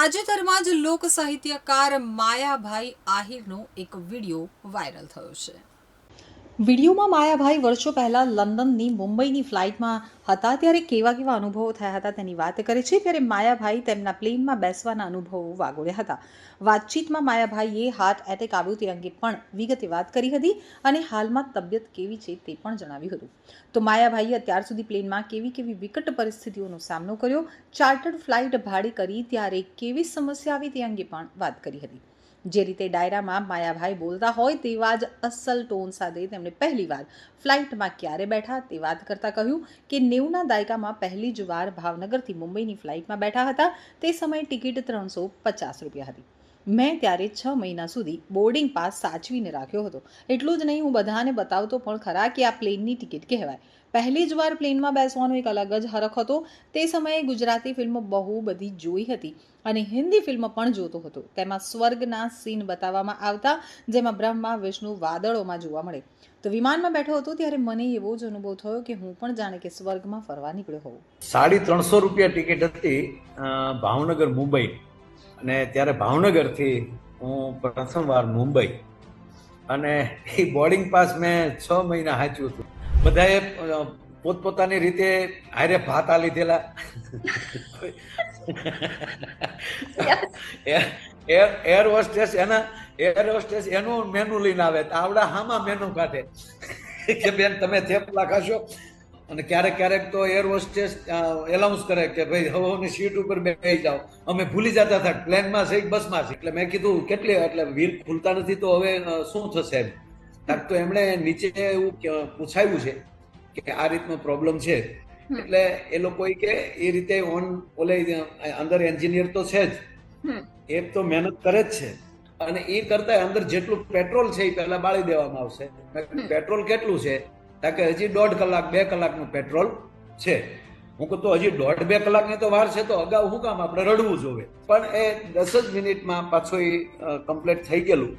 તાજેતરમાં જ લોક સાહિત્યકાર માયાભાઈ આહિરનો એક વીડિયો વાયરલ થયો છે. વિડીયોમાં માયાભાઈ વર્ષો પહેલાં લંડનની મુંબઈની ફ્લાઇટમાં હતા. ત્યારે કેવા કેવા અનુભવો થયા હતા તેની વાત કરે છે. ત્યારે માયાભાઈ તેમના પ્લેનમાં બેસવાના અનુભવો વાગોળ્યા હતા. વાતચીતમાં માયાભાઈએ હાર્ટ એટેક આવ્યું તે અંગે પણ વિગતે વાત કરી હતી અને હાલમાં તબિયત કેવી છે તે પણ જણાવ્યું હતું. તો માયાભાઈએ અત્યાર સુધી પ્લેનમાં કેવી કેવી વિકટ પરિસ્થિતિઓનો સામનો કર્યો. ચાર્ટર્ડ ફ્લાઇટ ભાડે કરી ત્યારે કેવી સમસ્યા આવી તે અંગે પણ વાત કરી હતી. જે રીતે ડાયરામાં માયાભાઈ બોલતા હોય તેવા જ અસલ ટોન સાથે તેમણે પહેલીવાર ફ્લાઇટમાં ક્યારે બેઠા તે વાત કરતાં કહ્યું કે નેવુંના દાયકામાં પહેલી જ વાર ભાવનગરથી મુંબઈની ફ્લાઇટમાં બેઠા હતા. તે સમયે ટિકિટ ત્રણસો પચાસ રૂપિયા હતી. મેં ત્યારે છ મહિના સુધી બોર્ડિંગ પાસ સાચવીને રાખ્યો હતો. એટલું જ નહીં, હું બધાને બતાવતો પણ ખરા કે આ પ્લેનની ટિકિટ કહેવાય. પહેલી જ વાર પ્લેનમાં બેસવાનો એક અલગ જ હરખ હતો. તે સમયે ગુજરાતી ફિલ્મ બહુ બધી જોઈ હતી અને હિન્દી ફિલ્મ પણ જોતો હતો. તેમાં સ્વર્ગના સીન બતાવવામાં આવતા, જેમાં બ્રહ્મા, વિષ્ણુ વાદળોમાં જોવા મળે. તો વિમાનમાં બેઠો હતો ત્યારે મને એવો જ અનુભવ થયો કે હું પણ જાણે કે સ્વર્ગમાં ફરવા નીકળ્યો હોઉં. સાડી ત્રણસો રૂપિયા ટિકિટ હતી ભાવનગર મુંબઈ. અને ત્યારે ભાવનગરથી હું પ્રથમવાર મુંબઈ. અને એ બોર્ડિંગ પાસ મેં છ મહિના હાચ્યું હતું. બધાએ પોતપોતાની રીતે હારે ભાતા લીધેલા. એર એર હોસ્ટેસ એના એર હોસ્ટેસ એનું મેનુ લઈને આવે. આવડા હામાં મેનુ કાઢે કે બેન તમે થેપલા ખાશો અને ક્યારેક ક્યારેક તો એર હોસ્ટેસ એલાઉન્સ કરે કે ભાઈ હવાની સીટ ઉપર બેસી જાઓ અમે ભૂલી જતા હતા પ્લેનમાં છે બસમાં છે. એટલે મેં કીધું કેટલી એટલે વીર ખુલતા નથી તો હવે શું થશે એમ? કાંઈક તો એમણે નીચે એવું પૂછાયું છે કે આ રીતનો પ્રોબ્લેમ છે. એટલે એ લોકોએ કે એ રીતે ઓન ઓલે અંદર એન્જિનિયર તો છે જ. એ તો મહેનત કરે જ છે. અને એ કરતા અંદર જેટલું પેટ્રોલ છે એ પહેલા બાળી દેવામાં આવશે. પેટ્રોલ કેટલું છે? કારણ કે હજી દોઢ કલાક, બે કલાકનું પેટ્રોલ છે. હું કહું, તો હજી દોઢ, બે કલાકની તો વાર છે, તો અગાઉ શું કામ આપણે રડવું જોવે પણ એ દસ જ મિનિટમાં પાછો એ કમ્પ્લીટ થઈ ગયેલું.